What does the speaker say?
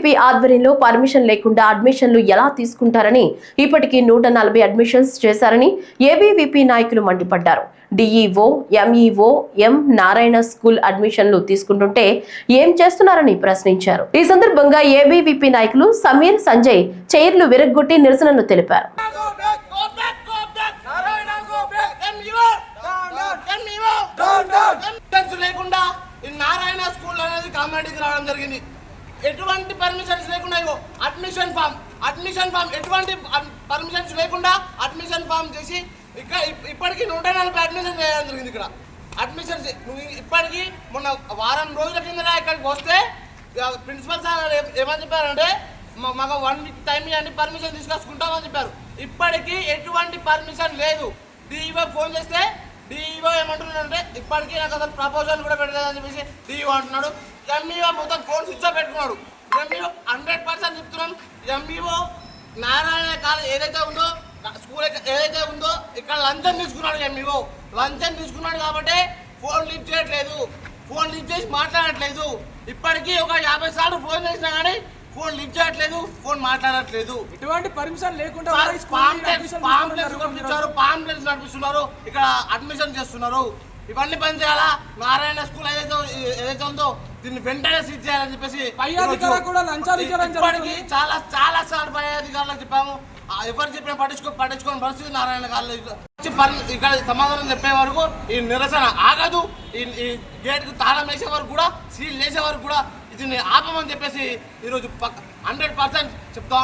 ABVP ఆధ్వర్యంలో permission లేకుండా అడ్మిషన్లు ఎలా తీసుకుంటారని ఇప్పటికీ నూట నలభై అడ్మిషన్స్ చేశారని ఏబీవీపీ నాయకులు మండిపడ్డారు DEO MEO M Narayana school అడ్మిషన్లు తీసుకుంటుంటే ఏం చేస్తున్నారని ప్రశ్నించారు ఈ సందర్భంగా ఏబీవీపీ నాయకులు సమీర్ సంజయ్ చైర్లు విరగ్గొట్టి నిరసనలు తెలిపారు నారాయణ స్కూల్ అనేది కామెడీకి రావడం జరిగింది ఎటువంటి పర్మిషన్స్ లేకుండా ఇగో అడ్మిషన్ ఫామ్ అడ్మిషన్ ఫామ్ ఎటువంటి um, పర్మిషన్స్ లేకుండా అడ్మిషన్ ఫామ్ చేసి ఇక్కడ ఇప్- ఇప్పటికీ నూట నలభై అడ్మిషన్ చేయడం జరిగింది ఇక్కడ. అడ్మిషన్స్ ఇప్పటికీ మొన్న వారం రోజుల కింద ఇక్కడికి వస్తే ప్రిన్సిపల్ సార్ ఏమని చెప్పారంటే మాకు వన్ వీక్ టైం ఇవ్వండి పర్మిషన్ తీసుకొచ్చుకుంటామని చెప్పారు. ఇప్పటికీ ఎటువంటి పర్మిషన్ లేదు. డిఈఓ ఫోన్ చేస్తే డిఈఓ ఏమంటున్నాడంటే ఇప్పటికీ నాకు అసలు ప్రపోజల్ కూడా పెట్టలేదని చెప్పేసి డిఈఓ అంటున్నాడు. ఎంఈఓ మొత్తం ఫోన్ స్విచ్ ఆఫ్ పెట్టుకున్నాడు. ఎంఈఓ హండ్రెడ్ పర్సెంట్ చెప్తున్నాం. ఎంఈఓ నారాయణ కాలేజ్ ఏదైతే ఉందో స్కూల్ ఏదైతే ఉందో ఇక్కడ లంచం తీసుకున్నాడు ఎంఈఓ లంచం తీసుకున్నాడు కాబట్టి ఫోన్ లిఫ్ట్ చేయట్లేదు. ఫోన్ లిఫ్ట్ చేసి మాట్లాడట్లేదు. ఇప్పటికీ ఒక యాభై సార్లు ఫోన్ చేసినా కానీ ఫోన్ లిఫ్ట్ చేయట్లేదు ఫోన్ మాట్లాడట్లేదు. ఎటువంటి పర్మిషన్ లేకుండా పాంప్లెట్స్ పాంప్లెట్స్ నడిపిస్తున్నారు ఇక్కడ అడ్మిషన్ చేస్తున్నారు. ఇవన్నీ పని చేయాలా? నారాయణ స్కూల్ ఏదైతే ఏదైతే ఉందో దీన్ని వెంటనే సీజ్ చేయాలని చెప్పేసి పై ఈరోజు అధికారులకు కూడా లంచాలు. చాలా చాలా సార్లు పై అధికారులకు చెప్పాము. ఆ, ఎవరు చెప్పినా పట్టించుకో పట్టించుకోని పరిస్థితి నారాయణ గారు ఇక్కడ సమాధానం చెప్పే వరకు ఈ నిరసన ఆగదు. ఈ ఈ గేట్కు తాళం వేసే వరకు కూడా సీల్ వేసే వరకు కూడా దీన్ని ఆపమని చెప్పేసి ఈరోజు హండ్రెడ్ పర్సెంట్ చెప్తా